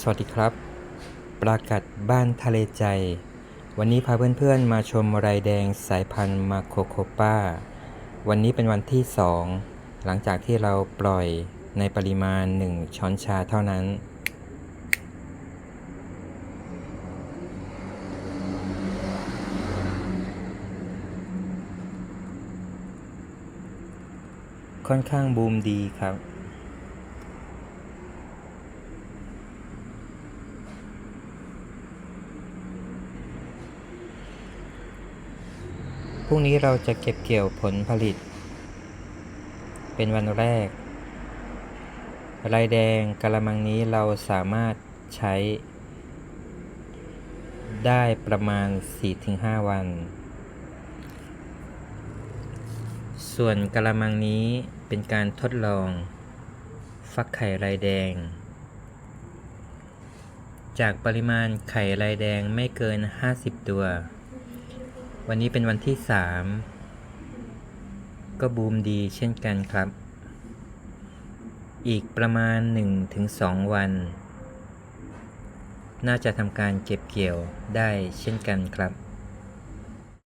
สวัสดีครับ ปรากัดบ้านทะเลใจ วันนี้พาเพื่อนๆมาชมไรแดงสายพันธุ์มาโคโคป้า วันนี้เป็นวันที่ 2 หลังจากที่เราปล่อยในปริมาณ 1 ช้อนชาเท่านั้น ค่อนข้างบูมดีครับ พรุ่งนี้เราจะเก็บเกี่ยวผลผลิต เป็นวันแรกลายแดงกะละมังนี้เราสามารถใช้ ได้ประมาณ 4-5 วัน ส่วนกะละมังนี้เป็นการทดลอง ฟักไข่ลายแดง จากปริมาณไข่ลายแดงไม่เกิน 50 ตัว วันนี้เป็นวันที่สามก็บูมดีเช่นกันครับ อีกประมาณ 1-2 วัน น่าจะทำการเก็บเกี่ยวได้เช่นกันครับ